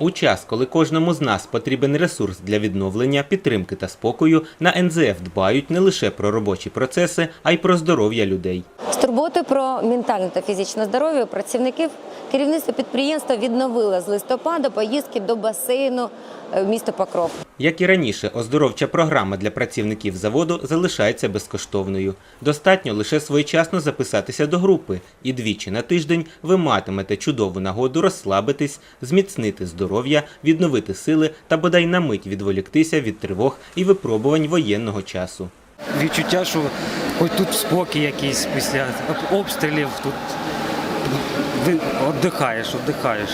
У час, коли кожному з нас потрібен ресурс для відновлення, підтримки та спокою, на НЗФ дбають не лише про робочі процеси, а й про здоров'я людей. З турботи про ментальне та фізичне здоров'я працівників керівництво підприємства відновило з листопада поїздки до басейну е, в місто Покров. Як і раніше, оздоровча програма для працівників заводу залишається безкоштовною. Достатньо лише своєчасно записатися до групи, і двічі на тиждень ви матимете чудову нагоду розслабитись, зміцнити здоров'я, відновити сили та бодай на мить відволіктися від тривог і випробувань воєнного часу. відчуття, що ось тут спокій якийсь після обстрілів, тут віддихаєш, віддихаєш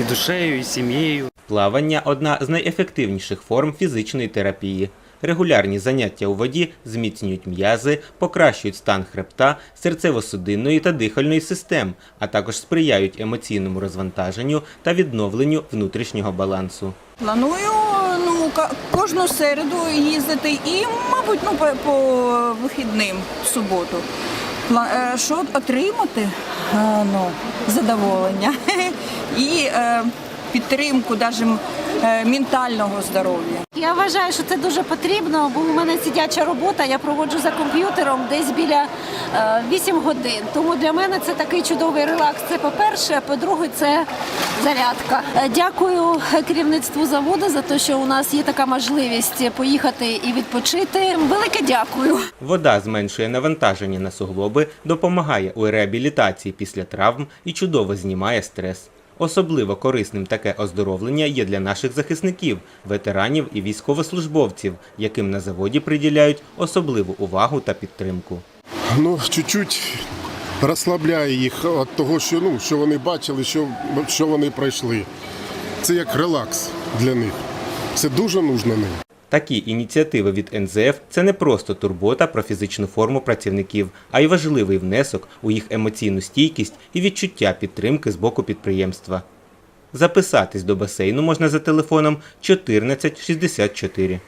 і душею, і сім'єю. Плавання одна з найефективніших форм фізичної терапії. Регулярні заняття у воді зміцнюють м'язи, покращують стан хребта, серцево-судинної та дихальної систем, а також сприяють емоційному розвантаженню та відновленню внутрішнього балансу. Планую ну, ка- кожну середу їздити і, мабуть, ну, по, по вихідним в суботу. Е, Що отримати? Е, Ну, задоволення і е, підтримку навіть ментального здоров'я. Я вважаю, що це дуже потрібно, бо у мене сидяча робота, я проводжу за комп'ютером десь біля е, 8 годин. Тому для мене це такий чудовий релакс. Це по-перше, по-друге, це зарядка. Е, Дякую керівництву заводу за те, що у нас є така можливість поїхати і відпочити. Велике дякую. Вода зменшує навантаження на суглоби, допомагає у реабілітації після травм і чудово знімає стрес. Особливо корисним таке оздоровлення є для наших захисників, ветеранів і військовослужбовців, яким на заводі приділяють особливу увагу та підтримку. ну, чуть-чуть розслабляє їх від того, що, ну, що вони бачили, що, що вони пройшли. Це як релакс для них. Це дуже нужно ним. Такі ініціативи від НЗФ це не просто турбота про фізичну форму працівників, а й важливий внесок у їх емоційну стійкість і відчуття підтримки з боку підприємства. Записатись до басейну можна за телефоном 1464.